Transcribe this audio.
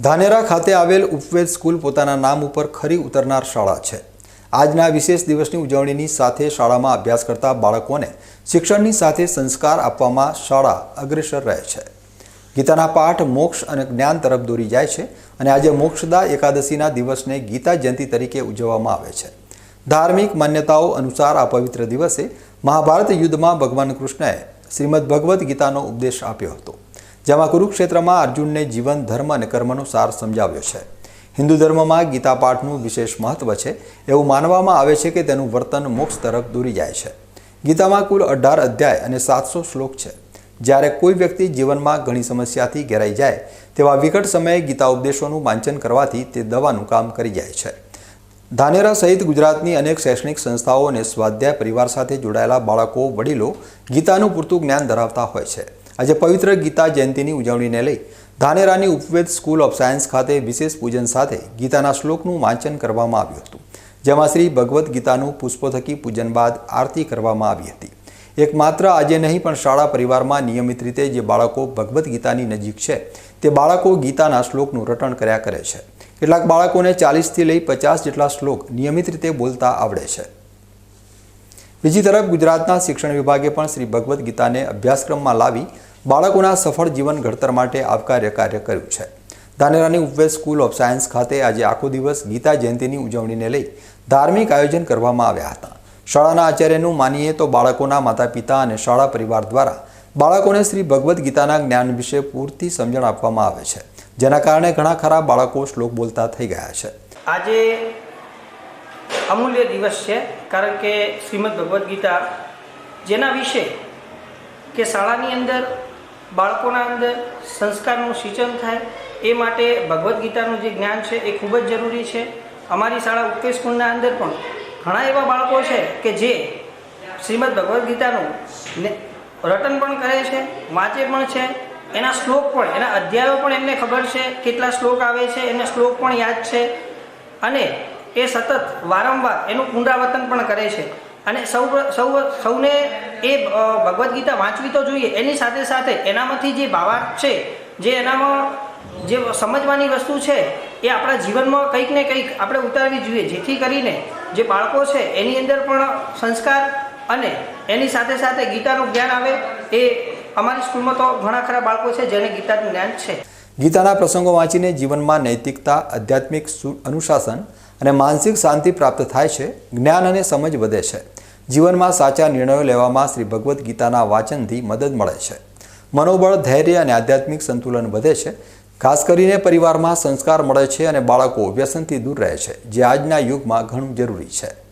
ધાનેરા ખાતે આવેલ ઉપવેદ સ્કૂલ પોતાના નામ ઉપર ખરી ઉતરનાર શાળા છે. આજના વિશેષ દિવસની ઉજવણીની સાથે શાળામાં અભ્યાસ કરતા બાળકોને શિક્ષણની સાથે સંસ્કાર આપવામાં શાળા અગ્રેસર રહે છે. ગીતાના પાઠ મોક્ષ અને જ્ઞાન તરફ દોરી જાય છે અને આજે મોક્ષદા એકાદશીના દિવસને ગીતા જયંતિ તરીકે ઉજવવામાં આવે છે. ધાર્મિક માન્યતાઓ અનુસાર આ પવિત્ર દિવસે મહાભારત યુદ્ધમાં ભગવાન કૃષ્ણએ શ્રીમદ ભગવદ્ ગીતાનો ઉપદેશ આપ્યો હતો. જેમાં કુરુક્ષેત્રમાં અર્જુનને જીવન, ધર્મ અને કર્મનો સાર સમજાવ્યો છે. હિન્દુ ધર્મમાં ગીતા પાઠનું વિશેષ મહત્વ છે. એવું માનવામાં આવે છે કે તેનું વર્તન મોક્ષ તરફ દોરી જાય છે. ગીતામાં કુલ અઢાર અધ્યાય અને સાતસો શ્લોક છે. જ્યારે કોઈ વ્યક્તિ જીવનમાં ઘણી સમસ્યાથી ઘેરાઈ જાય, તેવા વિકટ સમયે ગીતા ઉપદેશોનું વાંચન કરવાથી તે દવાનું કામ કરી જાય છે. ધાનેરા સહિત ગુજરાતની અનેક શૈક્ષણિક સંસ્થાઓ અને સ્વાધ્યાય પરિવાર સાથે જોડાયેલા બાળકો, વડીલો ગીતાનું પૂરતું જ્ઞાન ધરાવતા હોય છે. આજે પવિત્ર ગીતા જયંતિની ઉજવણીને લઈ ધાનેરાની ઉપવેદ સ્કૂલ ઓફ સાયન્સ ખાતે વિશેષ પૂજન સાથે ગીતાના શ્લોકનું વાંચન કરવામાં આવ્યું હતું, જેમાં શ્રી ભગવદ્ ગીતાનું પુષ્પો થકી પૂજન બાદ આરતી કરવામાં આવી હતી. એકમાત્ર આજે નહીં, પણ શાળા પરિવારમાં નિયમિત રીતે જે બાળકો ભગવદ્ ગીતાની નજીક છે, તે બાળકો ગીતાના શ્લોકનું રટણ કર્યા કરે છે. કેટલાક બાળકોને ચાલીસથી લઈ પચાસ જેટલા શ્લોક નિયમિત રીતે બોલતા આવડે છે. બીજી તરફ ગુજરાતના શિક્ષણ વિભાગે પણ શ્રી ભગવદ્ ગીતાને અભ્યાસક્રમમાં લાવી બાળકોના સફળ જીવન ઘડતર માટે આવકાર્ય કાર્ય કર્યું છે. ધાનેરાની ઉપવેદ સ્કૂલ ઓફ સાયન્સ ખાતે આજે આખો દિવસ ગીતા જયંતિની ઉજવણીને લઈ ધાર્મિક આયોજન કરવામાં આવ્યા હતા. શાળાના આચાર્યનું માનીએ તો બાળકોના માતા પિતા અને શાળા પરિવાર દ્વારા બાળકોને શ્રી ભગવદ્ ગીતાના જ્ઞાન વિશે પૂરતી સમજણ આપવામાં આવે છે, જેના કારણે ઘણા ખરા બાળકો શ્લોક બોલતા થઈ ગયા છે. આજે અમૂલ્ય દિવસ છે. કારણ કે શ્રીમદ ભગવદ્ ગીતા જેના વિશે કે શાળાની અંદર, બાળકોના અંદર સંસ્કારનું સિંચન થાય, એ માટે ભગવદ્ ગીતાનું જે જ્ઞાન છે એ ખૂબ જ જરૂરી છે. અમારી શાળા ઉકેશ સ્કૂલના અંદર પણ ઘણા એવા બાળકો છે કે જે શ્રીમદ ભગવદ્ ગીતાનું રટન પણ કરે છે, વાંચે પણ છે, એના શ્લોક પણ, એના અધ્યાયો પણ એમને ખબર છે, કેટલા શ્લોક આવે છે એમને શ્લોક પણ યાદ છે. અને એ સતત વારંવાર એનું પુનરાવર્તન પણ કરે છે. અને સૌ સૌ સૌને એ ભગવદ્ ગીતા વાંચવી તો જોઈએ. એની સાથે સાથે એનામાંથી જે ભાવાર્થ છે, જે એનામાં જે સમજવાની વસ્તુ છે, એ આપણા જીવનમાં કંઈક ને કંઈક આપણે ઉતારવી જોઈએ. જેથી કરીને જે બાળકો છે, એની અંદર પણ સંસ્કાર અને એની સાથે સાથે ગીતાનું જ્ઞાન આવે. એ અમારી સ્કૂલમાં તો ઘણા ખરા બાળકો છે, જેને ગીતાનું જ્ઞાન છે. ગીતાના પ્રસંગો વાંચીને જીવનમાં નૈતિકતા, આધ્યાત્મિક અનુશાસન અને માનસિક શાંતિ પ્રાપ્ત થાય છે, જ્ઞાન અને સમજ વધે છે. જીવનમાં સાચા નિર્ણયો લેવામાં શ્રી ભગવદ્ ગીતાના વાંચનથી મદદ મળે છે. મનોબળ, ધૈર્ય અને આધ્યાત્મિક સંતુલન વધે છે. ખાસ કરીને પરિવારમાં સંસ્કાર મળે છે અને બાળકો વ્યસનથી દૂર રહે છે, જે આજના યુગમાં ઘણું જરૂરી છે.